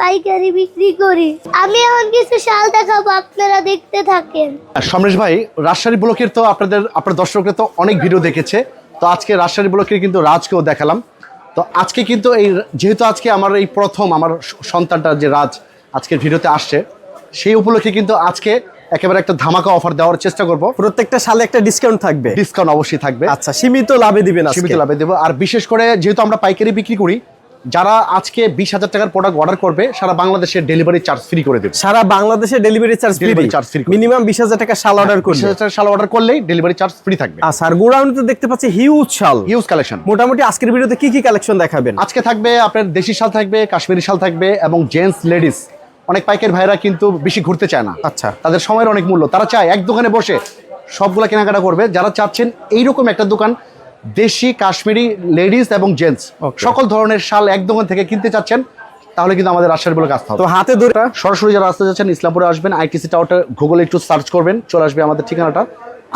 পাইকারি বিক্রি করি। আমি এখন কিছু শাল দেখাবো আপনারা দেখতে থাকেন। সমরেশ ভাই রাজশাহী ব্লকের তো আপনাদের আপনার দর্শকরা তো অনেক ভিডিও দেখেছে। তো আজকে রাজশাহী ব্লকের কিন্তু রাজকেও দেখালাম। তো আজকে কিন্তু এই যেহেতু আজকে আমার এই প্রথম আমার সন্তানটা যে রাজ আজকের ভিডিওতে আসছে সেই উপলক্ষে কিন্তু আজকে একেবারে একটা ধামাকা অফার দেওয়ার চেষ্টা করব। প্রত্যেকটা সালে একটা ডিসকাউন্ট থাকবে। ডিসকাউন্ট অবশ্যই থাকবে। আচ্ছা সীমিত লাভে দিবেন সীমিত লাভে দেবো। আর বিশেষ করে যেহেতু আমরা পাইকারি বিক্রি করি যারা আজকে বিশ হাজার টাকার প্রোডাক্ট অর্ডার করবে সারা বাংলাদেশে ডেলিভারি চার্জ ফ্রি করে দেবে। সারা বাংলাদেশে delivery charge free charge free minimum বিশ হাজার টাকা শাল অর্ডার বিশ হাজার শাল অর্ডার করলেই ডেলিভারি চার্জ ফ্রি থাকবে। আচ্ছা আর গোডাউনে তো দেখতে পাচ্ছি হিউজ শাল হিউজ কালেকশন মোটামুটি আজকের ভিডিওতে কি কি কালেকশন দেখাবেন? আজকে থাকবে আপনার দেশি শাল থাকবে কাশ্মীরি শাল থাকবে এবং জেন্টস লেডিস অনেক পাইকের ভাইরা কিন্তু বেশি ঘুরতে চায় না। আচ্ছা। তাদের সময়ের অনেক মূল্য। তারা চায় এক দোকানে বসে সবগুলা কেনাকাটা করবে। যারা চাচ্ছেন এইরকম একটা দোকান দেশি কাশ্মীরি লেডিস এবং জেন্টস। সকল ধরনের শাল এক দোকান থেকে কিনতে চাচ্ছেন তাহলে কিন্তু আমাদের রাজশাহী বলে আসতে হবে। তো হাতে ধরে সরাসরি যারা আসতে যাচ্ছেন ইসলামপুরে আসবেন আইটিসি টাওয়ারটা গুগলে একটু সার্চ করবেন চলে আসবে আমাদের ঠিকানাটা।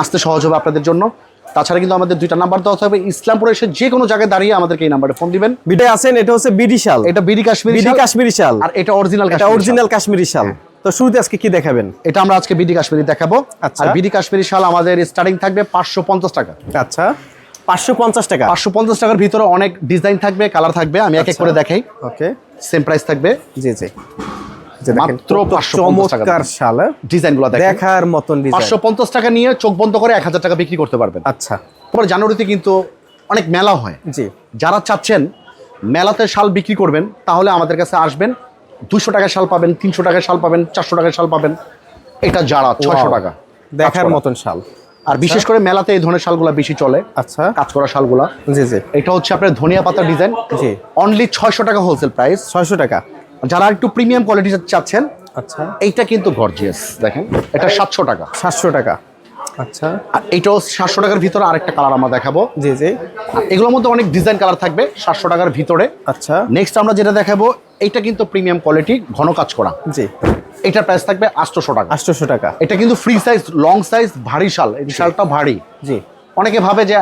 আসতে সহজ হবে আপনাদের জন্য। তাছাড়া কিন্তু আমাদের দুইটা নাম্বার দেওয়া থাকবে। ইসলামপুরে এসে যে কোনো জায়গায় দাঁড়িয়ে আমাদেরকে এই নাম্বারে ফোন দিবেন। ভিডিও আছেন এটা হচ্ছে বিডি শাল। এটা বিডি কাশ্মীরি বিডি কাশ্মীরি শাল। আর এটা অরিজিনাল এটা অরিজিনাল কাশ্মীরি শাল। তো শুরুতে আজকে কি দেখাবেন? এটা আমরা আজকে বিডি কাশ্মীরি দেখাবো। আচ্ছা। আর বিডি কাশ্মীরি শাল আমাদের স্টার্টিং থাকবে পাঁচশো পঞ্চাশ টাকা। আচ্ছা। পাঁচশো পঞ্চাশ টাকা। পাঁচশো পঞ্চাশ টাকার ভিতরে অনেক ডিজাইন থাকবে কালার থাকবে আমি এক এক আচ্ছা। করে দেখাই। ওকে। সেম প্রাইস থাকবে। জি জি। মাত্র কত 550 টাকা চমৎকার শাল হ্যাঁ? দেখার মতন পাঁচশো পঞ্চাশ টাকা নিয়ে চোখ বন্ধ করে এক হাজার টাকা বিক্রি করতে পারবেন। আচ্ছা। জানুয়ারিতে কিন্তু অনেক মেলা হয়। জি। যারা চাচ্ছেন মেলাতে শাল বিক্রি করবেন তাহলে আমাদের কাছে আসবেন। দুশো টাকার শাল পাবেন তিনশো টাকার শাল পাবেন চারশো টাকার শাল পাবেন। এটা যারা ছয়শো Wow. টাকা। দেখার মতন শাল। আর বিশেষ করে মেলাতে এই ধরনের শালগুলা বেশি চলে। আচ্ছা। কাজ করা শালগুলা। জি জি। এটা হচ্ছে আপনার ধনিয়া পাতা ডিজাইন জি। অনলি ছয়শো টাকা হোলসেল প্রাইস ছয়শো টাকা। যারা একটু প্রিমিয়াম কোয়ালিটি চাচ্ছেন আচ্ছা। এইটা কিন্তু গর্জিয়াস দেখেন। এটা সাতশো টাকা। সাতশো টাকা। আচ্ছা। আর এইটাও সাতশো টাকার ভিতরে আরেকটা কালার আমরা দেখাবো। জি জি। এগুলোর মধ্যে অনেক ডিজাইন কালার থাকবে সাতশো টাকার ভিতরে। আচ্ছা। নেক্সট আমরা যেটা দেখাবো এইটা কিন্তু প্রিমিয়াম কোয়ালিটি ঘন কাজ করা। জি। এটার প্রাইস থাকবে আটশোশো টাকা। আটশোশো টাকা। এটা কিন্তু ফ্রি সাইজ লং সাইজ ভারী শাল। এই শালটা ভারী। জি। অনেকে ভাবে যে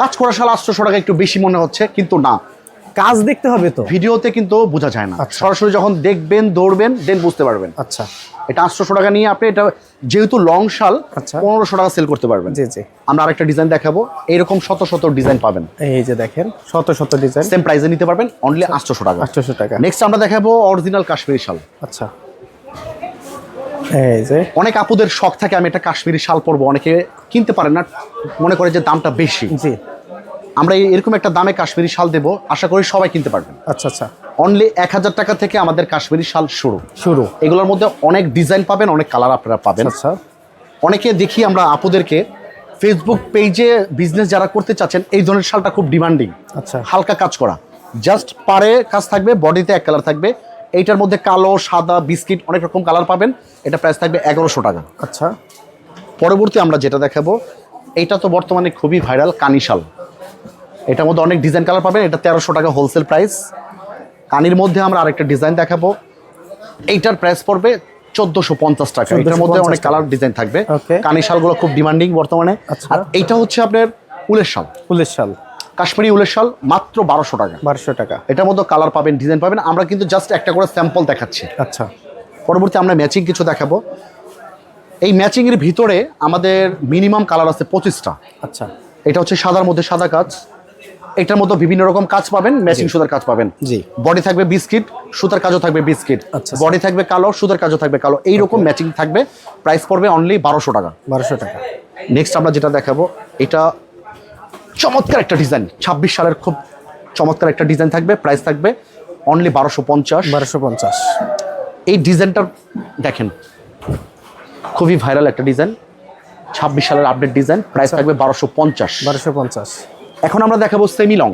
কাজ করা শাল আটশোশো টাকা একটু বেশি মনে হচ্ছে কিন্তু না। কাজ দেখতে হবে তো? ভিডিওতে কিন্তু বোঝা যায় না। আচ্ছা। সরাসরি যখন দেখবেন দৌড়বেন দেন বুঝতে পারবেন। আচ্ছা। এটা আটশোশো টাকা নিয়ে আপনি এটা যেহেতু লং শাল আচ্ছা। পনেরোশো টাকা সেল করতে পারবেন। জি জি। আমরা আরেকটা ডিজাইন দেখাবো। এরকম শত শত ডিজাইন পাবেন। এই যে দেখেন শত শত ডিজাইন সেম প্রাইসে নিতে পারবেন অনলি আটশোশো টাকা। আটশোশো টাকা। নেক্সট আমরা দেখাবো অরিজিনাল কাশ্মীরি শাল। আচ্ছা। এই যে। অনেক আপুদের শখ থাকে আমি একটা কাশ্মীরি শাল পরবো। অনেকে কিনতে পারেন না মনে করে যে দামটা বেশি। জি। আমরা এই- এরকম একটা দামে কাশ্মীরি শাল দেবো আশা করি সবাই কিনতে পারবেন। আচ্ছা আচ্ছা। অনলি এক হাজার টাকা থেকে আমাদের কাশ্মীরি শাল শুরু। শুরু। এগুলোর মধ্যে অনেক ডিজাইন পাবেন অনেক কালার আপনারা পাবেন। আচ্ছা অনেকে দেখি আমরা আপুদেরকে ফেসবুক পেজে বিজনেস যারা করতে চাচ্ছেন এই ধরনের শালটা খুব ডিমান্ডিং আচ্ছা। হালকা কাজ করা। জাস্ট পারে কাজ থাকবে বডিতে এক কালার থাকবে। এইটার মধ্যে কালো সাদা বিস্কিট অনেক রকম কালার পাবেন। এটা প্রাইস থাকবে এগারোশো টাকা। আচ্ছা। পরবর্তী আমরা যেটা দেখাবো এটা তো বর্তমানে খুবই ভাইরাল কানিশাল। এটার মধ্যে অনেক ডিজাইন কালার পাবেন এটা তেরোশো টাকা হোলসেল প্রাইস কানির মধ্যে আমরা আরেকটা ডিজাইন দেখাবো। এইটার প্রাইস পড়বে চোদ্দোশো পঞ্চাশ টাকা। এটার মধ্যে অনেক কালার ডিজাইন থাকবে। Okay. কানি শালগুলো খুব ডিমান্ডিং বর্তমানে। আচ্ছা। আর এইটা হচ্ছে আপনার উলের শাল। উলের শাল। কাশ্মীরি উলের শাল মাত্র বারোশো টাকা। বারোশো টাকা। এটার মধ্যে কালার পাবেন ডিজাইন পাবেন। আমরা কিন্তু জাস্ট একটা করে স্যাম্পল দেখাচ্ছি। আচ্ছা। পরবর্তী আমরা ম্যাচিং কিছু দেখাবো। এই ম্যাচিংয়ের ভিতরে আমাদের মিনিমাম কালার আছে পঁচিশটা। আচ্ছা। এটা হচ্ছে সাদার মধ্যে সাদা কাজ। এটার মধ্যে বিভিন্ন রকম কাজ পাবেন ম্যাচিং সুতার কাজ পাবেন। জি। বডি থাকবে বিস্কিট সুতার কাজও থাকবে বিস্কিট আচ্ছা। বডি থাকবে কালো সুতার কাজও থাকবে কালো। এই রকম ম্যাচিং থাকবে। প্রাইস পড়বে অনলি বারোশো টাকা। বারোশো টাকা। নেক্সট আমরা যেটা দেখাবো এটা চমৎকার একটা ডিজাইন ছাব্বিশ সালের খুব চমৎকার একটা ডিজাইন থাকবে প্রাইস থাকবে অনলি বারোশো পঞ্চাশ। বারোশো পঞ্চাশ। এই ডিজাইনটা দেখেন খুবই ভাইরাল একটা ডিজাইন ছাব্বিশ সালের আপডেট ডিজাইন প্রাইস থাকবে বারোশো পঞ্চাশ। বারোশো পঞ্চাশ। এখন আমরা দেখাবো সেমি লং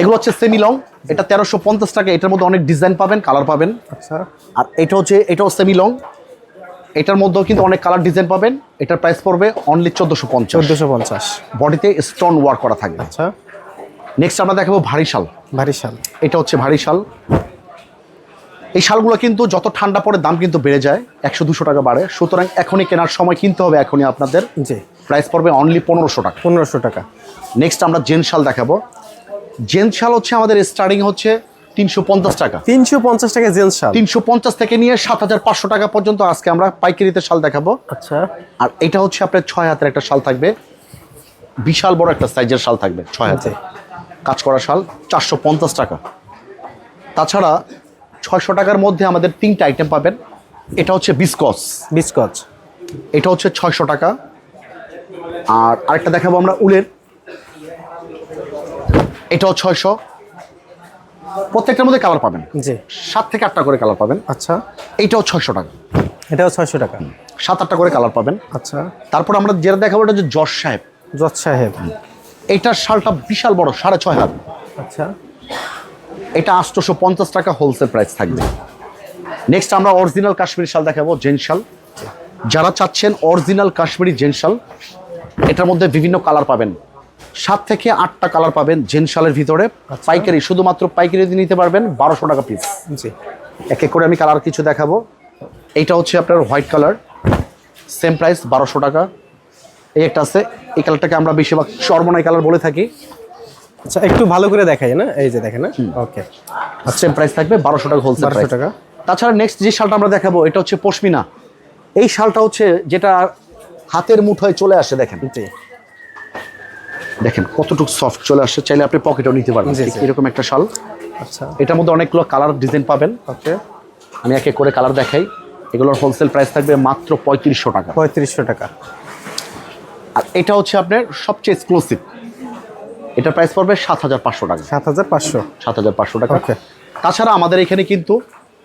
এগুলো হচ্ছে সেমি লং এটা তেরোশো পঞ্চাশ টাকা এটার মধ্যে অনেক ডিজাইন পাবেন কালার পাবেন। আচ্ছা। আর এটা হচ্ছে এটাও সেমি লং এটার মধ্যেও কিন্তু অনেক কালার ডিজাইন পাবেন। এটার প্রাইস পড়বে অনলি চোদ্দোশো পঞ্চাশ। চোদ্দোশো পঞ্চাশ। বডিতে স্টোন ওয়ার্ক করা থাকবে। আচ্ছা। নেক্সট আমরা দেখাবো ভারী শাল ভারী শাল এটা হচ্ছে ভারী শাল এই শালগুলো কিন্তু যত ঠান্ডা পড়ে দাম কিন্তু বেড়ে যায় একশো দুশো টাকা বাড়ে। সুতরাং এখনই কেনার সময় কিনতে হবে এখনই আপনাদের। জি। প্রাইস পড়বে অনলি পনেরোশো টাকা। পনেরোশো টাকা। নেক্সট আমরা জেন শাল দেখাবো। জেন শাল হচ্ছে আমাদের স্টার্টিং হচ্ছে তিনশো পঞ্চাশ টাকা। তিনশো পঞ্চাশ টাকা জেন্টস শাল। তিনশো পঞ্চাশ থেকে নিয়ে সাত হাজার পাঁচশো টাকা পর্যন্ত আজকে আমরা পাইকারিতে শাল দেখাবো। আচ্ছা। আর এটা হচ্ছে আপনার ছয় হাতের একটা শাল থাকবে। বিশাল বড় একটা সাইজের শাল থাকবে ছয় হাতে। কাজ করা শাল চারশো পঞ্চাশ টাকা। তাছাড়া ছয়শো টাকার মধ্যে আমাদের তিনটা আইটেম পাবেন। এটা হচ্ছে বিসকস। বিস্কচ এটা হচ্ছে ছয়শো টাকা। আর আরেকটা দেখাবো আমরা উলের। এটাও ছয়শো। প্রত্যেকটার মধ্যে কালার পাবেন। জি। সাত থেকে আটটা করে কালার পাবেন। আচ্ছা। এইটাও ছয়শো টাকা। এটাও ছয়শো টাকা। সাত আটটা করে কালার পাবেন। আচ্ছা। তারপর আমরা যেটা দেখাবো এটা হচ্ছে যশ সাহেব। জজ সাহেব। এইটার শালটা বিশাল বড় সাড়ে ছয় হাত। আচ্ছা। এটা আটশোশো পঞ্চাশ টাকা হোলসেল প্রাইস থাকবে। নেক্সট আমরা অরিজিনাল কাশ্মীরি শাল দেখাবো জেন শাল। যারা চাচ্ছেন অরিজিনাল কাশ্মীরি জেন শাল এটার মধ্যে বিভিন্ন কালার পাবেন। সাত থেকে আটটা কালার পাবেন জেন শালের ভিতরে পাইকারি শুধুমাত্র পাইকারি নিতে পারবেন বারোশো টাকা পিস এক এক করে আমি কালার কিছু দেখাবো। এইটা হচ্ছে আপনার হোয়াইট কালার সেম প্রাইস বারোশো টাকা। এই একটা আছে এই কালারটাকে আমরা বেশিরভাগ চর্মনাই কালার বলে থাকি। আচ্ছা একটু ভালো করে দেখাই না? এই যে দেখেন না? ওকে। সেম প্রাইস থাকবে বারোশো টাকা হোলসেল 1200 প্রাইস টাকা। তাছাড়া নেক্সট যে শালটা আমরা দেখাবো এটা হচ্ছে পশমিনা। এই শালটা হচ্ছে যেটা হাতের মুঠোয় চলে আসে দেখেন। দেখেন কতটুকু সফট চলে আসে চাইলে আপনি পকেটেও নিতে পারবেন। এরকম একটা শাল। আচ্ছা। এটার মধ্যে অনেকগুলো কালার ডিজাইন পাবেন। ওকে। আমি এক এক করে কালার দেখাই। এগুলোর হোলসেল প্রাইস থাকবে মাত্র পঁয়ত্রিশশো টাকা। পঁয়ত্রিশশো টাকা। আর এটা হচ্ছে আপনার সবচেয়ে এক্সক্লুসিভ এটার প্রাইস পড়বে সাত হাজার পাঁচশো টাকা। সাত হাজার পাঁচশো। সাত হাজার পাঁচশো টাকা. তাছাড়া আমাদের এখানে কিন্তু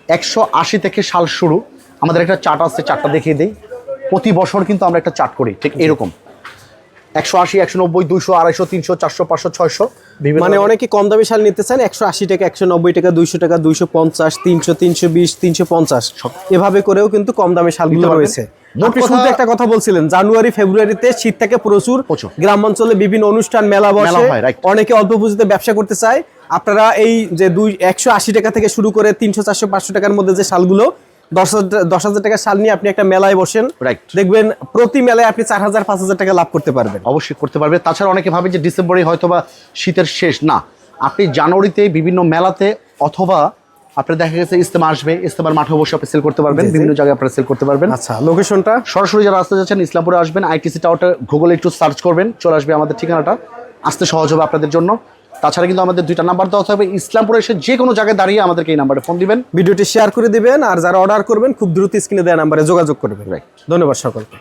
একশো আশি থেকে সাল শুরু। আমাদের একটা চার্ট আছে চারটা দেখিয়ে দিই। প্রতি বছর কিন্তু আমরা একটা চার্ট করি ঠিক এরকম। একশো আশি একশো নব্বই দুইশো আড়াইশো তিনশো চারশো পাঁচশো ছয়শো। মানে অনেকে কম দামি শাল নিতে চান একশো আশি টাকা একশো নব্বই টাকা দুইশো টাকা দুইশো পঞ্চাশ তিনশো তিনশো বিশ তিনশো পঞ্চাশ। এভাবে করেও কিন্তু কম দামি শালগুলো রয়েছে একটা কথা বলছিলেন জানুয়ারি ফেব্রুয়ারিতে শীত থাকে প্রচুর। গ্রামাঞ্চলে বিভিন্ন অনুষ্ঠান মেলা বসে। অনেকে অল্প পুঁজিতে ব্যবসা করতে চায়। আপনারা এই যে দুই একশো আশি টাকা থেকে শুরু করে তিনশো চারশো পাঁচশো টাকার মধ্যে যে শালগুলো দশ হাজার টাকার শাল নিয়ে আপনি একটা মেলায় বসেন. দেখবেন প্রতি মেলায় আপনি চার হাজার পাঁচ হাজার টাকা লাভ করতে পারবেন। অবশ্যই করতে পারবে। তাছাড়া অনেকে ভাবে যে ডিসেম্বরে হয়তো বা শীতের শেষ। না আপনি জানুয়ারিতে বিভিন্ন মেলাতে অথবা আপনার দেখা গেছে ইস্তেমা আসবে ইস্তেমার মাঠে বসে আপনি সেল করতে পারবেন। বিভিন্ন জায়গায় আপনারা সেল করতে পারবেন। আচ্ছা লোকেশনটা সরাসরি যারা আসতে যাচ্ছেন ইসলামপুরে আসবেন আইটিসি টাওয়ারটা গুগলে একটু সার্চ করবেন চলে আসবে আমাদের ঠিকানাটা। আসতে সহজ হবে আপনাদের জন্য। তাছাড়া কিন্তু আমাদের দুইটা নাম্বার দেওয়া থাকবে। ইসলামপুরে এসে যে কোনো জায়গায় দাঁড়িয়ে আমাদেরকে এই নাম্বারে ফোন দিবেন। ভিডিওটি শেয়ার করে দিবেন আর যারা অর্ডার করবেন খুব দ্রুত স্ক্রিনে দেওয়া নাম্বারে যোগাযোগ করবেন রাইট ধন্যবাদ সকলকে।